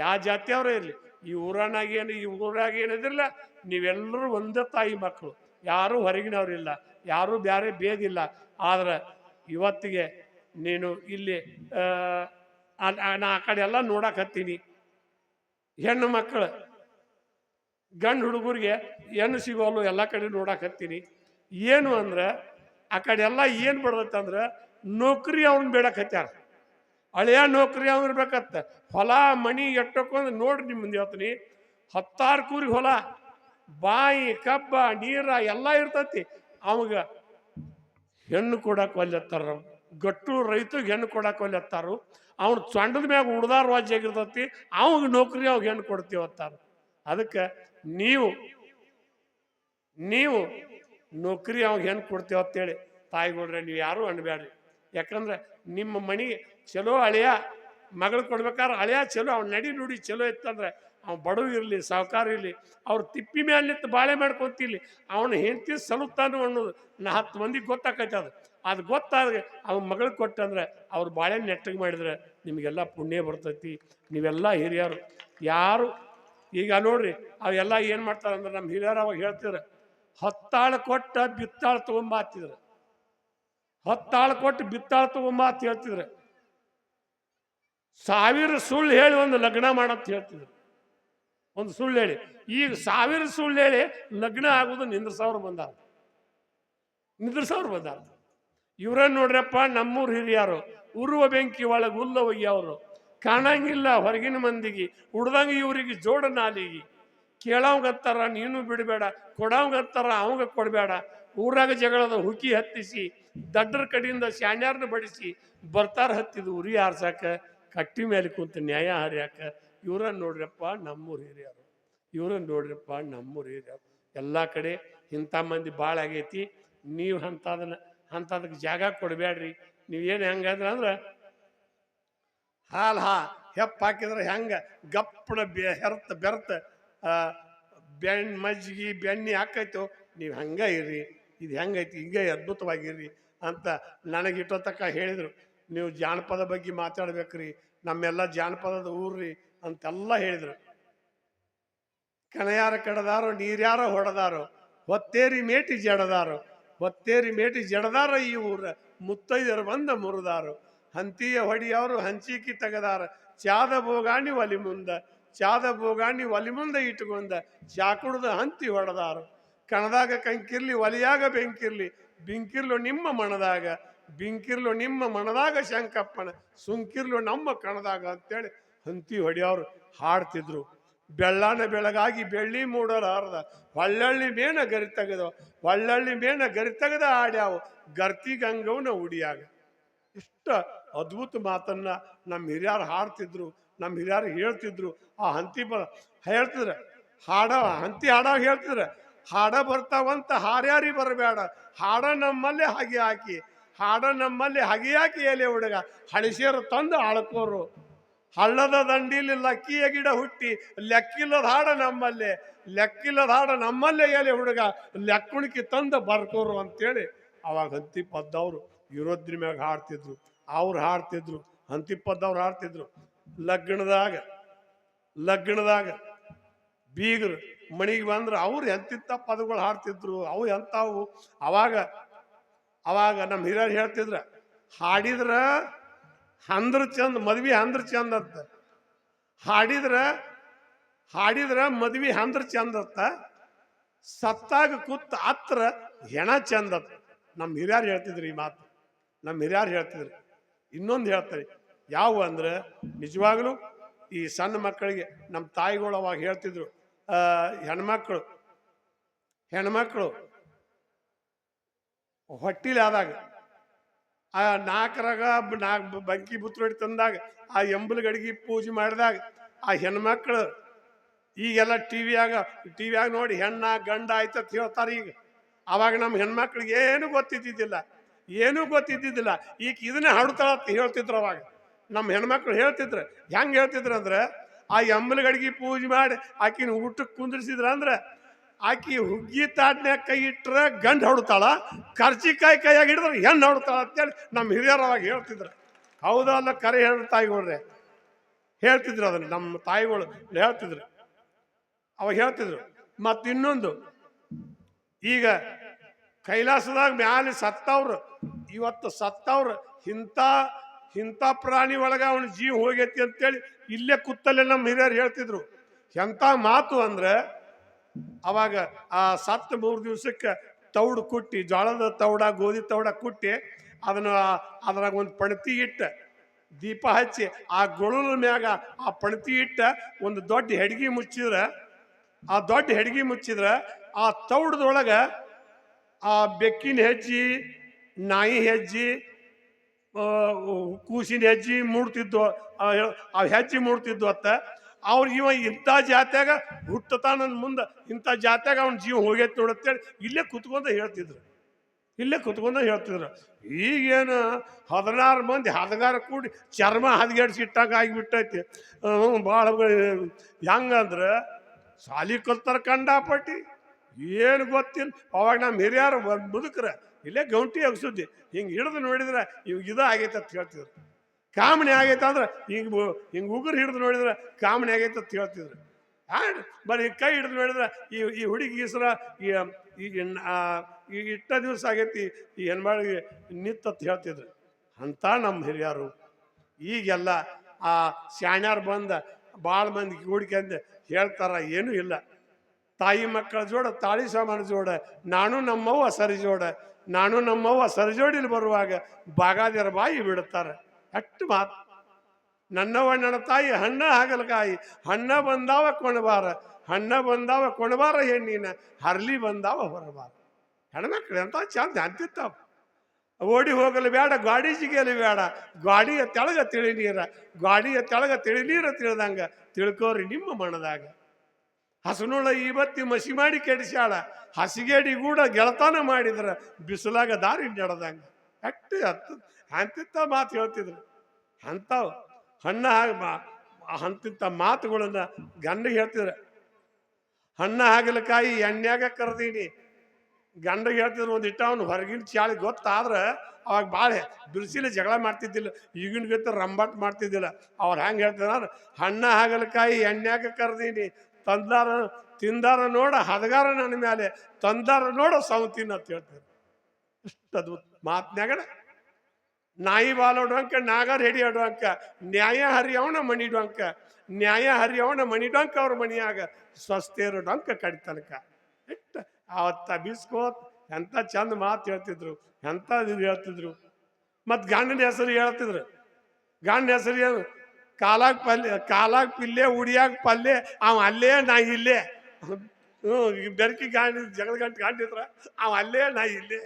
ಯಾವ ಜಾತಿಯವ್ರೇ ಇರಲಿ? ಈ ಊರನಾಗ ಏನು, ಈ ಊರಾಗ ಏನಿದ್ರಲ್ಲ, ನೀವೆಲ್ಲರೂ ಒಂದೇ ತಾಯಿ ಮಕ್ಕಳು. ಯಾರೂ ಹೊರಗಿನವ್ರಿಲ್ಲ, ಯಾರೂ ಬೇರೆ ಬೇದಿಲ್ಲ ಆದ್ರೆ ಇವತ್ತಿಗೆ ನೀನು ಇಲ್ಲಿ ನಾ ಆ ಕಡೆ ಎಲ್ಲ ನೋಡಕತ್ತೀನಿ ಹೆಣ್ಣು ಮಕ್ಕಳು, ಗಂಡು ಹುಡುಗರಿಗೆ ಹೆಣ್ಣು ಸಿಗೋಲ್ಲ ಎಲ್ಲ ಕಡೆ ನೋಡಕತ್ತೀನಿ ಏನು ಅಂದ್ರೆ, ಆ ಕಡೆ ಎಲ್ಲ ಏನು ಬಿಡದತ್ತಂದ್ರೆ ನೌಕರಿ ಅವ್ನ ಬೇಡಕತ್ಯಾರ ಹಳೆಯ ನೌಕರಿ ಇರ್ಬೇಕತ್ತ ಹೊಲ ಮಣಿ ಎಟ್ಟಕ್ಕೊಂದು ನೋಡ್ರಿ ನಿಮ್ಮ ಮುಂದೆ ಹೇಳ್ತೀನಿ. ಹತ್ತಾರು ಕೂರಿ ಹೊಲ, ಬಾಯಿ, ಕಬ್ಬ, ನೀರ ಎಲ್ಲ ಇರ್ತತಿ. ಅವಾಗ ಹೆಣ್ಣು ಕೊಡಕ್ಕೆ ಒಲ್ಲೆತ್ತಾರ ಗಟ್ಟು ರೈತಗೆ ಹೆಣ್ಣು ಕೊಡಕ್ಕೆ ಒಲ್ಲೆತ್ತಾರು ಅವ್ನು ಚಂಡದ ಮ್ಯಾಗ ಉಡ್ದಾರ ವಾಜ್ಯ ಆಗಿರ್ತತಿ. ಅವಾಗ ನೌಕರಿ ಅವಾಗ ಹೆಣ್ಣು ಕೊಡ್ತೀವಿ ಅಂತಾರ. ಅದಕ್ಕೆ ನೀವು ನೀವು ನೌಕರಿ ಅವಾಗ ಹೆಣ್ಣು ಕೊಡ್ತೀವಿ ಅಂತೇಳಿ ತಾಯಿಗಳ್ರೆ, ನೀವು ಯಾರು ಅನ್ಬೇಡ್ರಿ ಯಾಕಂದ್ರೆ ನಿಮ್ಮ ಮಣಿ ಚಲೋ ಹಳೆಯ ಮಗಳು ಕೊಡ್ಬೇಕಾದ್ರೆ ಹಳೆಯ ಚಲೋ, ಅವ್ನ ನಡಿ ನುಡಿ ಚಲೋ ಇತ್ತಂದ್ರೆ ಅವ್ನು ಬಡವ ಇರಲಿ, ಸಾವುಕಾರ ಇರಲಿ, ಅವ್ರ ತಿಪ್ಪಿ ಮೇಲೆ ನಿಂತು ಬಾಳೆ ಮಾಡ್ಕೊಂತಿರ್ಲಿ ಅವನು ಹೆಂಡತಿ ಸಲುತ್ತಾನು ಅನ್ನೋದು ನಾ ಹತ್ತು ಮಂದಿಗೆ ಗೊತ್ತಾಕೈತೆ ಅದು. ಅದು ಗೊತ್ತಾದ್ರೆ ಅವ್ನ ಮಗಳು ಕೊಟ್ಟಂದ್ರೆ ಅವ್ರ ಬಾಳೆ ನೆಟ್ಟಗೆ ಮಾಡಿದ್ರೆ ನಿಮಗೆಲ್ಲ ಪುಣ್ಯ ಬರ್ತೈತಿ. ನೀವೆಲ್ಲ ಹಿರಿಯರು. ಯಾರು ಈಗ ನೋಡ್ರಿ ಅವೆಲ್ಲ ಏನು ಮಾಡ್ತಾರೆ ಅಂದ್ರೆ ನಮ್ಮ ಹಿರಿಯರು ಅವಾಗ ಹೇಳ್ತಿದ್ರು, ಹತ್ತಾಳು ಕೊಟ್ಟ ಬಿತ್ತಾಳು ತೊಗೊಂಬಾತಿದ್ರು ಹತ್ತಾಳು ಕೊಟ್ಟು ಬಿತ್ತಾಳು ತಗೊಂಬ ಅಂತ ಹೇಳ್ತಿದ್ರು. ಸಾವಿರ ಸುಳ್ಳು ಹೇಳಿ ಒಂದು ಲಗ್ನ ಮಾಡಂತ ಹೇಳ್ತಿದ್ರು. ಒಂದು ಸುಳ್ಳು ಹೇಳಿ. ಈಗ ಸಾವಿರ ಸುಳ್ಳು ಹೇಳಿ ಲಗ್ನ ಆಗೋದು ನಿಂದ್ರಸವ್ರು ಬಂದಾರ. ನಿಂದ್ರಸವ್ರು ಬಂದಾರ. ಇವ್ರನ್ನ ನೋಡ್ರಪ್ಪ ನಮ್ಮೂರು ಹಿರಿಯರು, ಉರುವ ಬೆಂಕಿ ಒಳಗೆ ಹುಲ್ಲ ಒಯ್ಯವರು. ಕಾಣಂಗಿಲ್ಲ ಹೊರಗಿನ ಮಂದಿಗೆ, ಉಡ್ದಂಗ ಇವ್ರಿಗೆ ಜೋಡ ನಾಲಿಗೆ. ಕೇಳವಂಗತ್ತಾರ ನೀನು ಬಿಡಬೇಡ ಕೊಡೋಂಗತ್ತಾರ ಅವಂಗ ಕೊಡಬೇಡ. ಊರಾಗ ಜಗಳದ ಹುಕಿ ಹತ್ತಿಸಿ, ದಡ್ಡರ ಕಡೆಯಿಂದ ಶಾಣ್ಯಾರನ್ನ ಬಡಿಸಿ, ಬರ್ತಾರ ಹತ್ತಿದ ಉರಿ ಆರ್ಸಾಕ, ಕಟ್ಟಿ ಮೇಲೆ ಕುಂತ ನ್ಯಾಯ ಹರಿಯಾಕ ಇವ್ರನ್ನ ನೋಡ್ರಪ್ಪ ನಮ್ಮೂರು ಹಿರಿಯರು. ಇವ್ರನ್ನ ನೋಡ್ರಪ್ಪ ನಮ್ಮೂರು ಹಿರಿಯರು. ಎಲ್ಲ ಕಡೆ ಇಂಥ ಮಂದಿ ಭಾಳ ಆಗೈತಿ. ನೀವು ಅಂಥದನ್ನ ಅಂಥದಕ್ಕೆ ಜಾಗ ಕೊಡಬೇಡ್ರಿ ನೀವೇನು ಹೆಂಗಂದ್ರೆ ಅಂದ್ರೆ, ಹಾಲು ಹಾ, ಹೆಪ್ಪ ಹಾಕಿದ್ರೆ ಹೆಂಗೆ, ಗಪ್ಪನ ಬೆ, ಹೆರ್ತ ಬೆರ್ತ ಬೆಣ್ಣೆ ಮಜ್ಜಿಗೆ ಬೆಣ್ಣೆ ಹಾಕೈತೋ, ನೀವು ಹಂಗೆ ಇರ್ರಿ ಇದು ಹೆಂಗೈತಿ? ಹಿಂಗೆ ಅದ್ಭುತವಾಗಿರ್ರಿ ಅಂತ ನನಗೆ ಇಟ್ಟೋ ತಕ್ಕ ಹೇಳಿದರು. ನೀವು ಜಾನಪದ ಬಗ್ಗೆ ಮಾತಾಡ್ಬೇಕ್ರಿ, ನಮ್ಮೆಲ್ಲ ಜಾನಪದದ ಊರ್ರಿ ಅಂತೆಲ್ಲ ಹೇಳಿದರು. ಕಣಯಾರ ಕಡದಾರೋ, ನೀರ್ಯಾರ ಹೊಡೆದಾರೋ, ಹೊತ್ತೇರಿ ಮೇಟಿ ಜಡದಾರೋ, ಹೊತ್ತೇರಿ ಮೇಟಿ ಜಡದಾರ ಈ ಊರ ಮುತ್ತೈದರು ಬಂದ ಮುರಿದಾರು. ಹಂತಿಯ ಹೊಡಿಯವರು ಹಂಚಿಕಿ ತೆಗದಾರ, ಚಾದ ಬೋಗಾಣಿ ಒಲಿ ಮುಂದ, ಚಾದ ಬೋಗಾಣಿ ಒಲಿ ಮುಂದೆ ಇಟ್ಟುಕೊಂಡ ಚಾಕುಡ್ದ ಹಂತಿ ಹೊಡೆದಾರು. ಕಣದಾಗ ಕಂಕಿರ್ಲಿ, ಒಲಿಯಾಗ ಬೆಂಕಿರ್ಲಿ, ಬಿಂಕಿರ್ಲು ನಿಮ್ಮ ಮಣದಾಗ ಬಿಂಕಿರ್ಲು ನಿಮ್ಮ ಮಣದಾಗ ಶಂಕಪ್ಪನ, ಸುಂಕಿರ್ಲು ನಮ್ಮ ಕಣದಾಗ ಅಂತೇಳಿ ಹಂತಿ ಹೊಡಿಯವರು ಹಾಡ್ತಿದ್ರು. ಬೆಳ್ಳಾನ ಬೆಳಗಾಗಿ ಬೆಳ್ಳಿ ಮೂಡೋರು ಹಾರದ ಹೊಳ್ಳಳ್ಳಿ ಮೇನ ಗರಿ ತೆಗೆದ ಹೊಳ್ಳಳ್ಳಿ ಮೇನ ಗರಿ ತೆಗೆದ ಆಡ್ಯಾವು ಗರ್ತಿ ಗಂಗವನ ಉಡಿಯಾಗ. ಇಷ್ಟ ಅದ್ಭುತ ಮಾತನ್ನ ನಮ್ಮ ಹಿರಿಯರು ಹಾಡ್ತಿದ್ರು, ನಮ್ಮ ಹಿರಿಯರು ಹೇಳ್ತಿದ್ರು. ಆ ಹಂತಿ ಬ ಹೇಳ್ತಿದ್ರೆ, ಹಾಡ, ಹಂತಿ ಹಾಡಾಗ ಹೇಳ್ತಿದ್ರ ಹಾಡ ಬರ್ತಾವಂತ ಹಾರ್ಯಾರಿ ಬರಬೇಡ. ಹಾಡ ನಮ್ಮಲ್ಲೇ ಹಾಗೆ ಹಾಕಿ, ಹಾಡ ನಮ್ಮಲ್ಲಿ ಹಗೆ ಹಾಕಿ ಎಲೆ ಹುಡುಗ. ಹಳಿಸಿರು ತಂದು ಆಳ್ಕೋರು. ಹಳ್ಳದ ದಂಡಿಲಿ ಲಕ್ಕಿಯ ಗಿಡ ಹುಟ್ಟಿ, ಲೆಕ್ಕಿಲ್ಲದ ಹಾಡ ನಮ್ಮಲ್ಲೇ, ಲೆಕ್ಕಿಲ್ಲದ ಹಾಡ ನಮ್ಮಲ್ಲೇ ಎಲೆ ಹುಡುಗ. ಲೆಕ್ಕುಣಿಕೆ ತಂದು ಬರ್ಕೋರು ಅಂತೇಳಿ ಅವಾಗ ಹಂತಿಪ್ಪದ್ದವ್ರು ಇರೋದ್ರ ಮ್ಯಾಗ ಹಾಡ್ತಿದ್ರು. ಅವ್ರು ಹಾಡ್ತಿದ್ರು ಹಂತಿಪ್ಪದ್ದವ್ರು ಹಾಡ್ತಿದ್ರು. ಲಗ್ನದಾಗ ಲಗ್ನದಾಗ ಬೀಗರು ಮಣಿಗೆ ಬಂದ್ರೆ ಅವ್ರು ಎಂತಿಂತ ಪದಗಳು ಹಾಡ್ತಿದ್ರು, ಅವು ಎಂತಾವು. ಅವಾಗ ಅವಾಗ ನಮ್ಮ ಹಿರಿಯರು ಹೇಳ್ತಿದ್ರ, ಹಾಡಿದ್ರ ಅಂದ್ರ ಚಂದ, ಮದ್ವಿ ಅಂದ್ರ ಚಂದ ಅಂತ. ಹಾಡಿದ್ರ ಹಾಡಿದ್ರ ಮದ್ವಿ ಅಂದ್ರ ಚಂದ ಅಂತ. ಸತ್ತಾಗ ಕೂತ್ ಹತ್ರ ಹೆಣ ಚಂದ ನಮ್ಮ ಹಿರಿಯರು ಹೇಳ್ತಿದ್ರು ಈ ಮಾತು. ನಮ್ಮ ಹಿರಿಯರು ಹೇಳ್ತಿದ್ರು. ಇನ್ನೊಂದು ಹೇಳ್ತಾರೆ, ಯಾವ ಅಂದ್ರೆ ನಿಜವಾಗ್ಲೂ ಈ ಸಣ್ಣ ಮಕ್ಕಳಿಗೆ ನಮ್ಮ ತಾಯಿಗಳು ಅವಾಗ ಹೇಳ್ತಿದ್ರು ಹೆಣ್ಮಕ್ಳು ಹೆಣ್ಮಕ್ಳು, ಹೊಟ್ಟಿಲಿ ಆದಾಗ, ಆ ನಾಲ್ಕರಾಗ ನಾಲ್ಕು ಬಂಕಿ ಬುತ್ರೊಡಿ ತಂದಾಗ, ಆ ಎಂಬಲ್ ಗಡಿಗೆ ಪೂಜೆ ಮಾಡಿದಾಗ, ಆ ಹೆಣ್ಮಕ್ಳು ಈಗೆಲ್ಲ ಟಿವಿಯಾಗ ಟಿವಿಯಾಗ ನೋಡಿ ಹೆಣ್ಣ ಗಂಡ ಆಯ್ತು ಅಂತ ಹೇಳ್ತಾರೆ ಈಗ. ಅವಾಗ ನಮ್ಮ ಹೆಣ್ಮಕ್ಳಿಗೆ ಏನು ಗೊತ್ತಿದ್ದಿದ್ದಿಲ್ಲ, ಏನೂ ಗೊತ್ತಿದ್ದಿದ್ದಿಲ್ಲ. ಈಗ ಇದನ್ನೇ ಹಾಡುತ್ತಾಳ ಅಂತ ಹೇಳ್ತಿದ್ರು ಅವಾಗ. ನಮ್ಮ ಹೆಣ್ಮಕ್ಳು ಹೇಳ್ತಿದ್ರು. ಹೆಂಗೆ ಹೇಳ್ತಿದ್ರು ಅಂದ್ರೆ ಆ ಎಂಬಲಗಡಿಗೆ ಪೂಜೆ ಮಾಡಿ ಆಕಿನ ಊಟಕ್ಕೆ ಕುಂದ್ರಿಸಿದ್ರ ಅಂದ್ರೆ ಆಕಿ ಹುಗ್ಗಿ ತಾಟ್ನ್ಯಾಗ ಕೈ ಇಟ್ರೆ ಗಂಡು ಹೊಡ್ತಾಳ, ಕರ್ಚಿಕಾಯಿ ಕೈಯಾಗ ಹಿಡಿದ್ರೆ ಹೆಣ್ಣು ಹೊಡ್ತಾಳ ಅಂತೇಳಿ ನಮ್ಮ ಹಿರಿಯರು ಅವಾಗ ಹೇಳ್ತಿದ್ರು. ಹೌದಲ್ಲ ಕರೆ ಹೇಳಿ ತಾಯಿಗಳ್ರೆ? ಹೇಳ್ತಿದ್ರು ಅದನ್ನ, ನಮ್ಮ ತಾಯಿಗಳು ಹೇಳ್ತಿದ್ರು. ಅವಾಗ ಹೇಳ್ತಿದ್ರು, ಮತ್ತು ಇನ್ನೊಂದು, ಈಗ ಕೈಲಾಸದಾಗ ಮ್ಯಾಲೆ ಸತ್ತವ್ರು, ಇವತ್ತು ಸತ್ತವ್ರು ಇಂಥ ಇಂಥ ಪ್ರಾಣಿ ಒಳಗೆ ಅವನ ಜೀವ ಹೋಗೈತಿ ಅಂತೇಳಿ ಇಲ್ಲೇ ಕುತ್ತಲ್ಲೇ ನಮ್ಮ ಹಿರಿಯರು ಹೇಳ್ತಿದ್ರು. ಎಂಥ ಮಾತು ಅಂದ್ರೆ ಅವಾಗ ಆ ಸತ್ತು ಮೂರು ದಿವಸಕ್ಕೆ ತೌಡು ಕುಟ್ಟಿ ಜೋಳದ ತೌಡ, ಗೋಧಿ ತೌಡ ಕುಟ್ಟಿ ಅದನ್ನ ಅದ್ರಾಗ ಒಂದು ಪಣತಿ ಇಟ್ಟ, ದೀಪ ಹಚ್ಚಿ ಆ ಗೊಳಲ ಮ್ಯಾಗ ಆ ಪಣತಿ ಇಟ್ಟ ಒಂದು ದೊಡ್ಡ ಹೆಡ್ಗಿ ಮುಚ್ಚಿದ್ರೆ. ಆ ದೊಡ್ಡ ಹೆಡ್ಗಿ ಮುಚ್ಚಿದ್ರೆ, ಆ ತೌಡದೊಳಗ ಆ ಬೆಕ್ಕಿನ ಹೆಜ್ಜಿ, ನಾಯಿ ಹೆಜ್ಜಿ ಕೂಸಿನ ಹೆಜ್ಜಿ ಮೂಡ್ತಿದ್ದು ಆ ಹೆಜ್ಜೆ ಮೂಡ್ತಿದ್ವು ಅತ್ತ. ಅವ್ರ ಇವ ಇಂಥ ಜಾತ್ಯಾಗ ಹುಟ್ಟತಾನ ಮುಂದೆ, ಇಂಥ ಜಾತ್ಯಾಗ ಅವ್ನ ಜೀವ ಹೋಗೈತೆ ನೋಡತ್ತೇಳಿ ಇಲ್ಲೇ ಕುತ್ಕೊಂಡ ಹೇಳ್ತಿದ್ರು. ಇಲ್ಲೇ ಕುತ್ಕೊಂಡ ಹೇಳ್ತಿದ್ರು. ಈಗೇನು ಹದಿನಾರು ಮಂದಿ ಹದಗಾರ ಕೂಡಿ ಚರ್ಮ ಹದಗೆಡ್ಸಿ ಇಟ್ಟಾಗ ಆಗಿಬಿಟ್ಟೈತಿ. ಭಾಳ ಹೆಂಗಂದ್ರೆ ಸಾಲಿ ಕಲ್ತಾರ ಕಂಡಾಪಟ್ಟಿ. ಏನು ಗೊತ್ತಿಲ್ಲ. ಅವಾಗ ನಮ್ಮ ಹಿರಿಯರು ಮುದುಕ್ರ ಇಲ್ಲೇ ಗೌಂಟಿ ಸುದ್ದಿ. ಹಿಂಗೆ ಹಿಡಿದು ನೋಡಿದ್ರೆ ಇವಾಗ ಇದು ಆಗೈತೆ ಅಂತ ಹೇಳ್ತಿದ್ರು. ಕಾಮಣಿ ಆಗೈತೆ ಅಂದ್ರೆ ಹಿಂಗೆ ಹಿಂಗೆ ಉಗುರು ಹಿಡಿದು ನೋಡಿದ್ರೆ ಕಾಮಣಿ ಆಗೈತೆ ಅಂತ ಹೇಳ್ತಿದ್ರು. ಆ, ಬರೀ ಕೈ ಹಿಡಿದು ನೋಡಿದ್ರೆ ಈ ಈ ಹುಡುಗಿ ಹೆಸರ ಈ ಇಟ್ಟ ದಿವಸ ಆಗೈತಿ, ಈ ಹೆಣ್ಮಳಿಗೆ ಅಂತ ಹೇಳ್ತಿದ್ರು. ಅಂತ ನಮ್ಮ ಹಿರಿಯರು. ಈಗೆಲ್ಲ ಆ ಶಾಣ್ಯಾರು ಬಂದ ಭಾಳ ಮಂದಿ ಕೂಡ್ಕಂದು ಹೇಳ್ತಾರ, ಏನೂ ಇಲ್ಲ. ತಾಯಿ ಮಕ್ಕಳ ಜೋಡ, ತಾಳಿ ಸಾಮಾನು ಜೋಡ, ನಾನು ನಮ್ಮವ್ವ ಸರಿ ಜೋಡ ನಾನು ನಮ್ಮವ್ವ ಸರಜೋಡಿಲಿ ಬರುವಾಗ ಬಾಗಾದಿರ ಬಾಯಿ ಬಿಡುತ್ತಾರೆ. ಅಷ್ಟು ಮಾತು. ನನ್ನವ ನನ್ನ ತಾಯಿ ಹಣ್ಣ ಹಾಗಲಕಾಯಿ. ಹಣ್ಣ ಬಂದಾವ ಕೊಣಬಾರ. ಹಣ್ಣ ಬಂದಾವ ಕೊಣಬಾರ ಹೆಣ್ಣಿನ. ಹರ್ಲಿ ಬಂದಾವ ಹೊರಬಾರ. ಹೆಣ್ಮಕ್ಳು ಅಂತ ಚಂದ ಅಂತಿತ್ತಾವ. ಓಡಿ ಹೋಗಲು ಬೇಡ, ಗಾಡಿ ಜಿಗಿಯಲು ಬೇಡ. ಗಾಡಿಯ ತೆಳಗ ತಿಳಿ ನೀರ ಗಾಡಿಯ ತೆಳಗ ತಿಳಿ ನೀರ ತಿಳಿದಂಗ ತಿಳ್ಕೋರಿ ನಿಮ್ಮ ಮನದಾಗ. ಹಸನುಳ ಇವತ್ತಿ ಮಸಿ ಮಾಡಿ ಕೆಡಿಸ್ಯಾಳ. ಹಸಿಗೇಡಿ ಕೂಡ ಗೆಳತಾನ ಮಾಡಿದ್ರ ಬಿಸಿಲಾಗ ದಾರಿ ನಡೆದಂಗ. ಅಟ್ಟು ಹತ್ತು ಅಂತಿಂಥ ಮಾತು ಹೇಳ್ತಿದ್ರು. ಅಂಥವು ಹಣ್ಣ ಅಂತಿಂತ ಮಾತುಗಳನ್ನ ಗಂಡ ಹೇಳ್ತಿದ್ರು. ಹಣ್ಣ ಹಾಗಲಕಾಯಿ ಎಣ್ಣೆಯಾಗ ಕರ್ದೀನಿ. ಗಂಡ ಹೇಳ್ತಿದ್ರು ಒಂದಿಟ್ಟ ಅವ್ನು ಹೊರಗಿನ ಚಾಳಿ ಗೊತ್ತಾದ್ರೆ ಅವಾಗ ಭಾಳ ಬಿರುಸಿನ ಜಗಳ ಮಾಡ್ತಿದ್ದಿಲ್ಲ. ಈಗಿನ ಗೊತ್ತ ರಂಬಾಟ್ ಮಾಡ್ತಿದ್ದಿಲ್ಲ. ಅವ್ರು ಹೆಂಗೆ ಹೇಳ್ತಿದ್ರು ಹಣ್ಣ ಹಾಗಲಕಾಯಿ ಎಣ್ಣೆಯಾಗ ಕರ್ದೀನಿ. ತಂದಾರ, ತಿಂದಾರ ನೋಡ, ಹದಗಾರ ನನ್ನ ಮೇಲೆ ತಂದಾರ ನೋಡ ಸೌತಿನ ಅಂತ ಹೇಳ್ತಾರೆ. ಇಷ್ಟು ಅದ್ಭುತ ಮಾತ್ನ್ಯಾಗಣ ನಾಯಿ ಬಾಲೋಡುವಂಕ ನಾಗರ್ ಹಿಡಿ ಆಡುವಂಕ ನ್ಯಾಯ ಹರಿಯವನ ಮಣಿಡಂಕ ನ್ಯಾಯ ಹರಿಯವನ ಮಣಿಡಂಕ ಅವ್ರ ಮನಿಯಾಗ ಸ್ವಸ್ಥೇರು ಡೊಂಕ ಕಡಿತನಕ ಇಟ್ಟ ಅವತ್ತ ಬೀಸ್ಕೋತ್, ಎಂತ ಚಂದ ಮಾತು ಹೇಳ್ತಿದ್ರು, ಎಂತ ಇದು ಹೇಳ್ತಿದ್ರು. ಮತ್ತು ಗಂಡನ ಹೆಸರು ಹೇಳ್ತಿದ್ರು. ಗಂಡನ ಹೆಸರು ಏನು? ಕಾಲಾಗ ಪಲ್ಯ ಕಾಲಾಗ ಪಿಲ್ಲೆ, ಉಡಿಯಾಗ ಪಲ್ಲೆ, ಅವ ಅಲ್ಲೇ ನಾ ಇಲ್ಲೇ. ಹ್ಞೂ ಬೆರಕಿ ಗಾಂಡಿ, ಜಗಳ ಗಂಟು ಗಾಂಡಿದ್ರ, ಅವ ಅಲ್ಲೇ ನಾ ಇಲ್ಲೇ.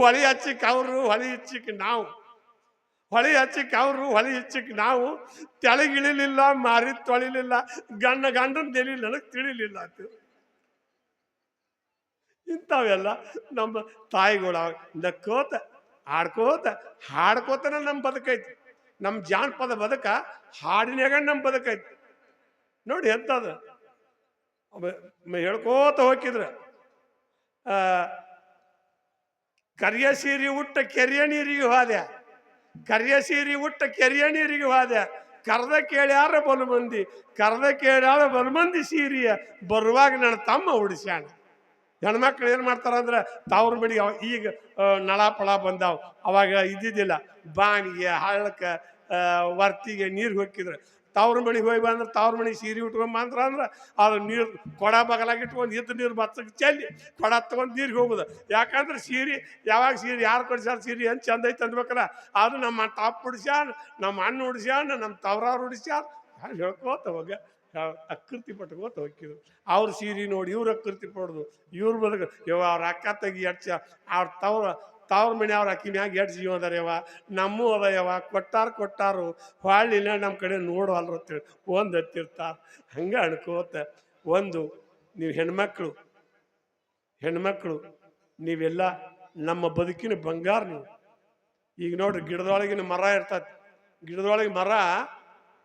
ಹೊಳಿ ಹಚ್ಚಿಕ್ ಅವರು, ಹೊಳಿ ಹಚ್ಚಿಕ್ ನಾವು. ಹೊಳಿ ಹಚ್ಚಿಕ್ ಅವರು, ಹೊಳಿ ಹಚ್ಚಿಕ್ ನಾವು. ತೆಳಗಿಳಿಲಿಲ್ಲ, ಮಾರಿ ತೊಳಿಲಿಲ್ಲ, ಗಂಡ ಗಂಡನ ತೆಲಿ ನನಗೆ ತಿಳಿಲಿಲ್ಲ ಅಂತ ಇಂಥವೆಲ್ಲ ನಮ್ಮ ತಾಯಿಗಳ ನಕ್ಕೋತ, ಆಡ್ಕೋತ, ಹಾಡ್ಕೋತನ ನಮ್ಮ ಬದುಕೈತಿ. ನಮ್ಮ ಜಾನಪದ ಬದುಕ ಹಾಡಿನಾಗ ನಮ್ಮ ಬದುಕೈತಿ ನೋಡಿ ಮ- ಹೇಳ್ಕೋತ ಹೋಗಿದ್ರ ಕರಿಯ ಸೀರಿ ಉಟ್ಟ ಕೆರೆಯ ನೀರಿಗೆ ಹೋದೆ. ಕರಿಯ ಸೀರಿ ಉಟ್ಟ ಕೆರೆಯ ನೀರಿಗೆ ಹೋದೆ. ಕರ್ದ ಕೇಳ್ಯಾರ ಬಲು ಮಂದಿ ಕರ್ದ ಕೇಳ್ಯಾರ ಬಲು ಮಂದಿ ಸೀರಿಯ ಬರುವಾಗ ನನ್ನ ತಮ್ಮ ಉಡಿಸ್ಯಾಣ ಹೆಣ್ಮಕ್ಳು ಏನು ಮಾಡ್ತಾರೆ ಅಂದ್ರೆ ತಾವ್ರ ಬಿಡಿ ಈಗ ನಳ ಪಳ ಬಂದಾವ್. ಅವಾಗ ಇದ್ದಿದ್ದಿಲ್ಲ. ಬಾಣಿಗೆ ಹಳ್ಳಕ್ಕೆ ವರ್ತಿಗೆ ನೀರು ಹೊಕ್ಕಿದ್ರೆ, ತವ್ರ ಮನೆಗೆ ಹೋಗಿ ಬಂದ್ರೆ ತವ್ರ ಮನೆಗೆ ಸೀರೆ ಉಟ್ಕೊಂಡ್ ಬಂದ್ರ ಅಂದ್ರೆ ಅದು ನೀರು ಕೊಡ ಬಗಲಾಗಿ ಇಟ್ಕೊಂಡು ಇದ್ದ ನೀರು ಬತ್ತಕ್ಕೆ ಚೆಲ್ಲಿ ಕೊಡ ತಗೊಂಡು ನೀರಿಗೆ ಹೋಗುದು. ಯಾಕಂದ್ರೆ ಸೀರೆ, ಯಾವಾಗ ಸೀರೆ ಯಾರು ಕೊಡ್ಸ್ಯಾರ ಸೀರೆ ಏನು ಚಂದ ಐತೆ ಅಂದ್ಬೇಕಲ್ಲ ಅದು ನಮ್ಮ ತಾಪ್ ಉಡಿಸ್ಯಾನ ನಮ್ಮ ಅಣ್ಣ ಉಡಿಸ್ಯಾನ ನಮ್ಮ ತವ್ರಾರು ಉಡಿಸ್ಯಾರ ಯಾರು ಹೇಳ್ಕೋತ ಹೋಗ ಅಕೃತಿ ಪಟ್ಕೋತ ಹೋಗಿದ್ರು ಅವ್ರ ಸೀರೆ ನೋಡಿ ಇವ್ರು ಅಕೃತಿ ಪಡೋದು, ಇವ್ರ ಬದುಕು ಇವ ಅವ್ರ ಅಕ್ಕ ತೆಗಿ ಎಡ್ಚ ಅವ್ರ ತವ್ರ ತವ್ರ ಮನೆ ಅವ್ರ ಅಕ್ಕಿ ಮ್ಯಾಗ ಎಡ್ ಜೀವ ಅದಾರ ಯವ ನಮ್ಮೂ ಅದಯವ ಕೊಟ್ಟಾರ ಕೊಟ್ಟಾರು. ಹೊಳ್ಳಿಲ್ಲ ನಮ್ಮ ಕಡೆ ನೋಡವಲ್ರು ಅಂತೇಳಿ ಒಂದು ಹತ್ತಿರ್ತಾರೆ. ಹಂಗೆ ಅನ್ಕೋತ ಒಂದು, ನೀವು ಹೆಣ್ಮಕ್ಳು ಹೆಣ್ಮಕ್ಳು, ನೀವೆಲ್ಲ ನಮ್ಮ ಬದುಕಿನ ಬಂಗಾರ ನೀವು. ಈಗ ನೋಡ್ರಿ ಗಿಡದೊಳಗಿನ ಮರ ಇರ್ತೈತಿ. ಗಿಡದೊಳಗೆ ಮರ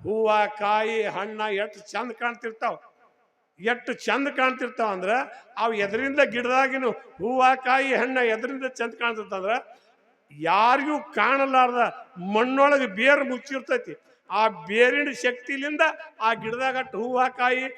ಹೂವು, ಕಾಯಿ, ಹಣ್ಣ ಎಷ್ಟು ಚಂದ ಕಾಣ್ತಿರ್ತಾವ. ಎಷ್ಟು ಚಂದ ಕಾಣ್ತಿರ್ತಾವ ಅಂದ್ರೆ ಅವು ಎದರಿಂದ ಗಿಡದಾಗಿನೂ ಹೂವು ಕಾಯಿ ಹಣ್ಣು ಎದರಿಂದ ಚಂದ ಕಾಣ್ತಿರ್ತಂದ್ರೆ ಯಾರಿಗೂ ಕಾಣಲಾರ್ದ ಮಣ್ಣೊಳಗೆ ಬೇರು ಮುಚ್ಚಿರ್ತೈತಿ. ಆ ಬೇರಿನ ಶಕ್ತಿಲಿಂದ ಆ ಗಿಡದಾಗ ಹೂವು ಕಾಯಿ